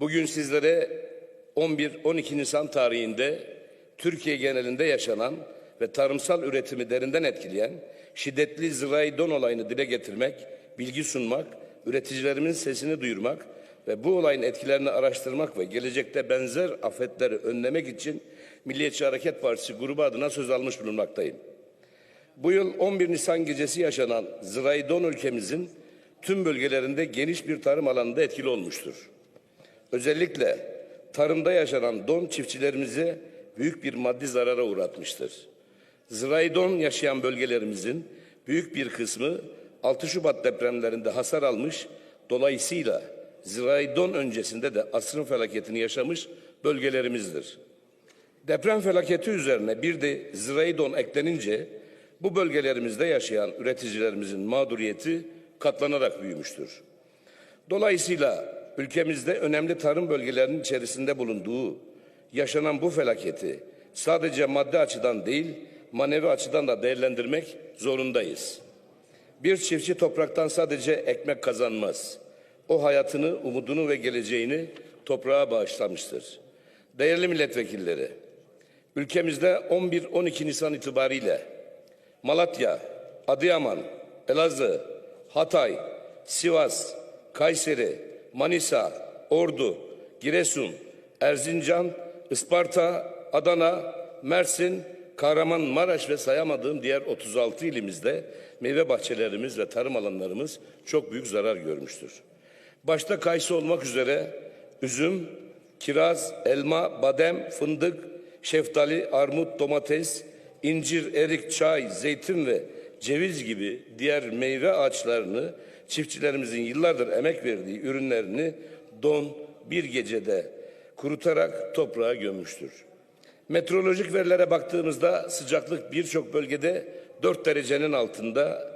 Bugün sizlere 11-12 Nisan tarihinde Türkiye genelinde yaşanan ve tarımsal üretimi derinden etkileyen şiddetli zirai don olayını dile getirmek, bilgi sunmak, üreticilerimizin sesini duyurmak ve bu olayın etkilerini araştırmak ve gelecekte benzer afetleri önlemek için Milliyetçi Hareket Partisi grubu adına söz almış bulunmaktayım. Bu yıl 11 Nisan gecesi yaşanan zirai don ülkemizin tüm bölgelerinde geniş bir tarım alanında etkili olmuştur. Özellikle tarımda yaşanan don çiftçilerimize büyük bir maddi zarara uğratmıştır. Zirai don yaşayan bölgelerimizin büyük bir kısmı 6 Şubat depremlerinde hasar almış, dolayısıyla zirai don öncesinde de asrın felaketini yaşamış bölgelerimizdir. Deprem felaketi üzerine bir de zirai don eklenince bu bölgelerimizde yaşayan üreticilerimizin mağduriyeti katlanarak büyümüştür. Dolayısıyla ülkemizde önemli tarım bölgelerinin içerisinde bulunduğu yaşanan bu felaketi sadece maddi açıdan değil, manevi açıdan da değerlendirmek zorundayız. Bir çiftçi topraktan sadece ekmek kazanmaz. O hayatını, umudunu ve geleceğini toprağa bağışlamıştır. Değerli milletvekilleri, ülkemizde 11-12 Nisan itibariyle Malatya, Adıyaman, Elazığ, Hatay, Sivas, Kayseri, Manisa, Ordu, Giresun, Erzincan, Isparta, Adana, Mersin, Kahramanmaraş ve sayamadığım diğer 36 ilimizde meyve bahçelerimiz ve tarım alanlarımız çok büyük zarar görmüştür. Başta kayısı olmak üzere üzüm, kiraz, elma, badem, fındık, şeftali, armut, domates, incir, erik, çay, zeytin ve ceviz gibi diğer meyve ağaçlarını çiftçilerimizin yıllardır emek verdiği ürünlerini don bir gecede kurutarak toprağa gömmüştür. Meteorolojik verilere baktığımızda sıcaklık birçok bölgede 4 derecenin altında,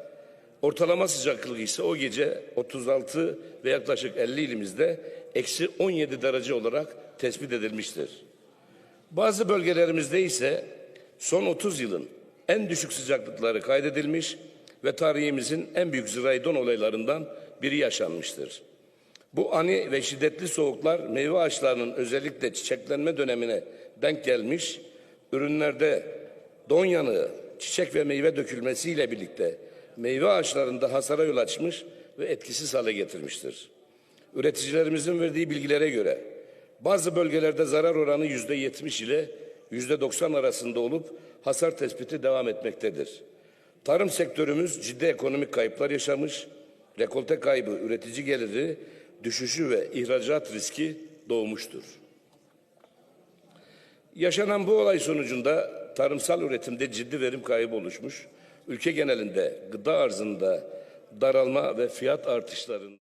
ortalama sıcaklık ise o gece 36 ve yaklaşık 50 ilimizde eksi 17 derece olarak tespit edilmiştir. Bazı bölgelerimizde ise son 30 yılın en düşük sıcaklıkları kaydedilmiş ve tarihimizin en büyük zirai don olaylarından biri yaşanmıştır. Bu ani ve şiddetli soğuklar meyve ağaçlarının özellikle çiçeklenme dönemine denk gelmiş, ürünlerde don yanığı, çiçek ve meyve dökülmesiyle birlikte meyve ağaçlarında hasara yol açmış ve etkisiz hale getirmiştir. Üreticilerimizin verdiği bilgilere göre bazı bölgelerde zarar oranı yüzde yetmiş ile yüzde doksan arasında olup hasar tespiti devam etmektedir. Tarım sektörümüz ciddi ekonomik kayıplar yaşamış, rekolte kaybı, üretici geliri düşüşü ve ihracat riski doğmuştur. Yaşanan bu olay sonucunda tarımsal üretimde ciddi verim kaybı oluşmuş, ülke genelinde gıda arzında daralma ve fiyat artışlarının